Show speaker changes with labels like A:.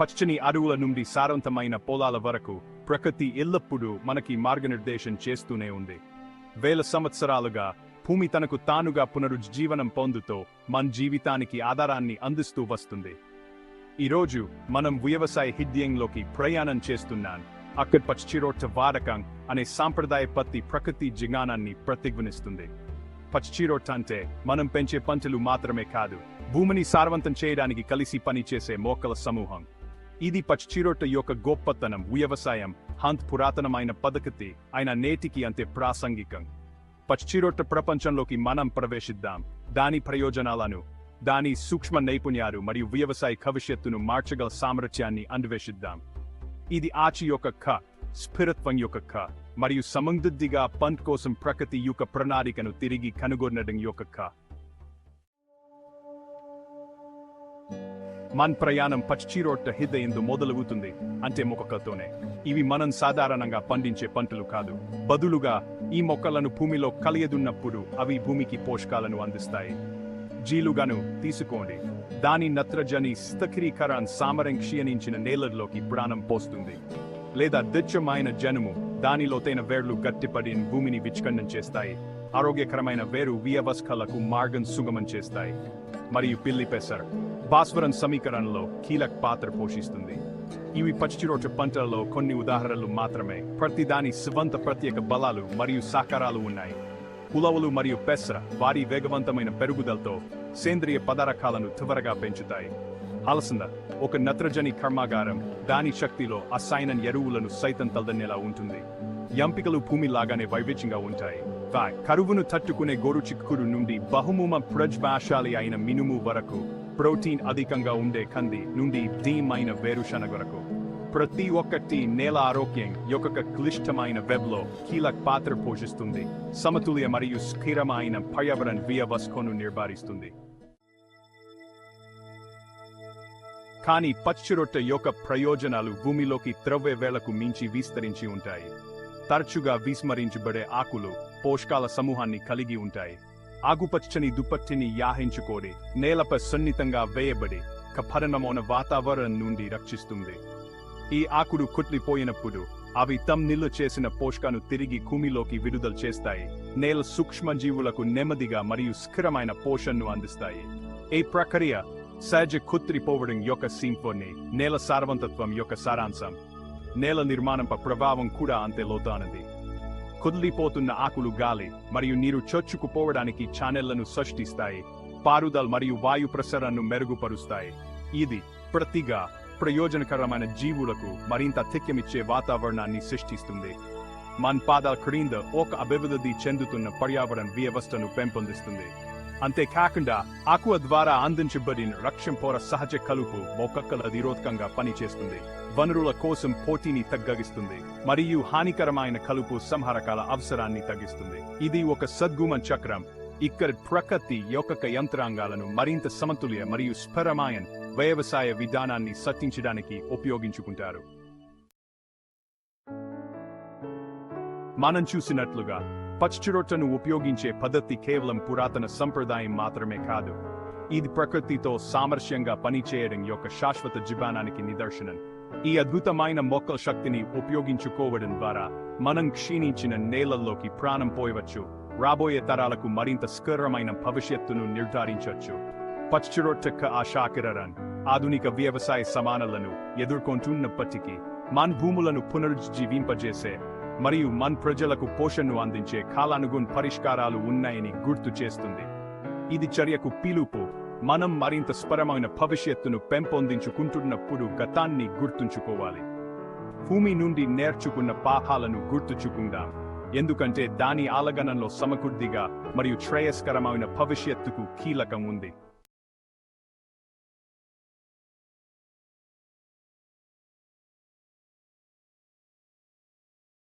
A: పచ్చని అడవుల నుండి సారవంతమైన పొలాల వరకు ప్రకృతి ఎల్లప్పుడూ మనకి మార్గనిర్దేశం చేస్తూనే ఉంది. వేల సంవత్సరాలుగా భూమి తనకు తానుగా పునరుజ్జీవనం పొందుతూ మన జీవితానికి ఆధారాన్ని అందిస్తూ వస్తుంది. ఈరోజు మనం వ్యవసాయ హిద్యంలోకి ప్రయాణం చేస్తున్నాం. అక్కడ పచ్చిరొట్ట వాడకం అనే సాంప్రదాయ పత్తి ప్రకృతి జిగానాన్ని ప్రతిధ్వనిస్తుంది. పచ్చిరొట్ట అంటే మనం పెంచే పంటలు మాత్రమే కాదు భూమిని సారవంతం చేయడానికి కలిసి పనిచేసే మొక్కల సమూహం. ఇది పచ్చిరొట్ట యొక్క గొప్పతనం వ్యవసాయం హంత్ పురాతనమైన పద్ధతి అయిన నేటికి అంతే ప్రాసంగికం. పచ్చిరొట్ట ప్రపంచంలోకి మనం ప్రవేశిద్దాం. దాని ప్రయోజనాలను దాని సూక్ష్మ నైపుణ్యాలు మరియు వ్యవసాయ భవిష్యత్తును మార్చగల సామర్థ్యాన్ని అన్వేషిద్దాం. ఇది ఆచి యొక్క క స్ఫిరత్వం యొక్క క మరియు సమందుద్దిగా పంట్ కోసం ప్రకృతి యొక్క ప్రణాళికను తిరిగి కనుగొనడం యొక్క క మన ప్రయాణం పచ్చిరొట్ట హిదయందు మొదలవుతుంది అంటే మొక్కలతోనే. ఇవి మనం సాధారణంగా పండించే పంటలు కాదు. బదులుగా ఈ మొక్కలను భూమిలో కలియదున్నప్పుడు అవి భూమికి పోషకాలను అందిస్తాయి. జీలుగాను తీసుకోండి. దాని నత్రజని స్థిరీకరణ సామరం క్షీణించిన నేలల్లోకి ప్రాణం పోస్తుంది. లేదా దిచ్చమైన జనుము దాని లోతైన వేర్లు గట్టిపడి భూమిని విచ్ఛిన్నం చేస్తాయి. ఆరోగ్యకరమైన వేరు వియవస్కలకు మార్గం సుగమం చేస్తాయి. మరియు పిల్లి పెసర్. భాస్వరం సమీకరణలో కీలక పాత్ర పోషిస్తుంది. ఇవి పచ్చిరొట్ట పంటలలో కొన్ని ఉదాహరణలు మాత్రమే. ప్రతిదాని స్వంత ప్రత్యేక బలాలు మరియు సాకారాలు ఉన్నాయి. ఉలవలు మరియు పెసర వారి వేగవంతమైన పెరుగుదలతో సేంద్రియ పదార్థాలను త్వరగా పెంచుతాయి. అలసంద ఒక నత్రజని కర్మాగారం దాని శక్తిలో అసైనన్ ఎరువులను సైతం తలదనేలా ఉంటుంది. ఎంపికలు భూమి లాగానే వైవిధ్యంగా ఉంటాయి. కరువును తట్టుకునే గోరు చిక్కుడు నుండి బహుముమ ప్రజ్భాశాలి అయిన మినుము వరకు ప్రోటీన్ అధికంగా ఉండే కంది నుండి ధీమైన వేరుశనగ వరకు ప్రతి ఒక్కటి నేల ఆరోగ్యం యొక్క క్లిష్టమైన వెబ్లో కీలక పాత్ర పోషిస్తుంది. సమతుల్య మరియు స్థిరమైన పర్యావరణ వ్యవస్థను నిర్ధారిస్తుంది. కానీ పచ్చిరొట్ట యొక్క ప్రయోజనాలు భూమిలోకి త్రవ్వే వేళకు మించి విస్తరించి ఉంటాయి. తరచుగా విస్మరించబడే ఆకులు పోషకాల సమూహాన్ని కలిగి ఉంటాయి. ఆగుపచ్చని దుప్పట్టిని యాహించుకోడి నేలపై సున్నితంగా వేయబడి కపరణమైన వాతావరణం నుండి రక్షిస్తుంది. ఈ ఆకులు కుట్లిపోయినప్పుడు అవి తమ్ నిల్లు చేసిన పోషకాను తిరిగి భూమిలోకి విడుదల చేస్తాయి. నేల సూక్ష్మజీవులకు నెమ్మదిగా మరియు స్థిరమైన పోషణను అందిస్తాయి. ఈ ప్రక్రియ సహజ కుత్రిపోవడం యొక్క సింఫోని నేల సారవంతత్వం యొక్క సారాంశం. నేల నిర్మాణంపై ప్రభావం కూడా అంతే లోతానది కుదిలిపోతున్న ఆకులు గాలి మరియు నీరు చొచ్చుకుపోవడానికి ఛానెళ్ళను సృష్టిస్తాయి. పారుదల మరియు వాయు ప్రసరణను మెరుగుపరుస్తాయి. ఇది ప్రతిగా ప్రయోజనకరమైన జీవులకు మరింత తిక్యమిచ్చే వాతావరణాన్ని సృష్టిస్తుంది. మన పాదాల క్రింద ఒక అభివృద్ధి చెందుతున్న పర్యావరణ వ్యవస్థను పెంపొందిస్తుంది. అంతేకాకుండా ఆకువ ద్వారా అందించబడిన రక్షణ పొర సహజ కలుపు మొక్కల నిరోధకంగా పనిచేస్తుంది. వనరుల కోసం పోటీని తగ్గగిస్తుంది మరియు హానికరమైన కలుపు సంహారకాల అవసరాన్ని తగ్గిస్తుంది. ఇది ఒక సద్గుమ చక్రం. ఇక్కడ ప్రకృతి యొక్క యంత్రాంగాలను మరింత సమతుల్య మరియు స్ఫరమాయన్ వ్యవసాయ విధానాన్ని సత్తించడానికి ఉపయోగించుకుంటారు. మనం చూసినట్లుగా పచ్చిరొట్టను ఉపయోగించే పద్ధతి కేవలం పురాతన సంప్రదాయం మాత్రమే కాదు. ఇది ప్రకృతితో సామరస్యంగా పనిచేయడం యొక్క శాశ్వత జీవనానికి నిదర్శనం. ఈ అద్భుతమైన మొక్కల శక్తిని ఉపయోగించుకోవడం ద్వారా మనం క్షీణించిన నేలల్లోకి ప్రాణం పోయవచ్చు. రాబోయే తరాలకు మరింత స్కరమైన భవిష్యత్తును నిర్ధారించవచ్చు. పచ్చిరొట్టక ఆశాకిరన్ ఆధునిక వ్యవసాయ సమానాలను ఎదుర్కొంటున్నప్పటికీ మన భూములను పునరుజ్జీవింపజేసే మరియు మన ప్రజలకు పోషణను అందించే కాలానుగుణ పరిష్కారాలు ఉన్నాయని గుర్తు చేస్తుంది. ఇది చర్యకు పిలుపు. మనం మరింత స్పరమైన భవిష్యత్తును పెంపొందించుకుంటున్నప్పుడు గతాన్ని గుర్తుంచుకోవాలి. భూమి నుండి నేర్చుకున్న పాఠాలను గుర్తుంచుకుందాం. ఎందుకంటే దాని ఆలగనంలో సమకుర్దిగా మరియు శ్రేయస్కరమైన భవిష్యత్తుకు కీలకం ఉంది.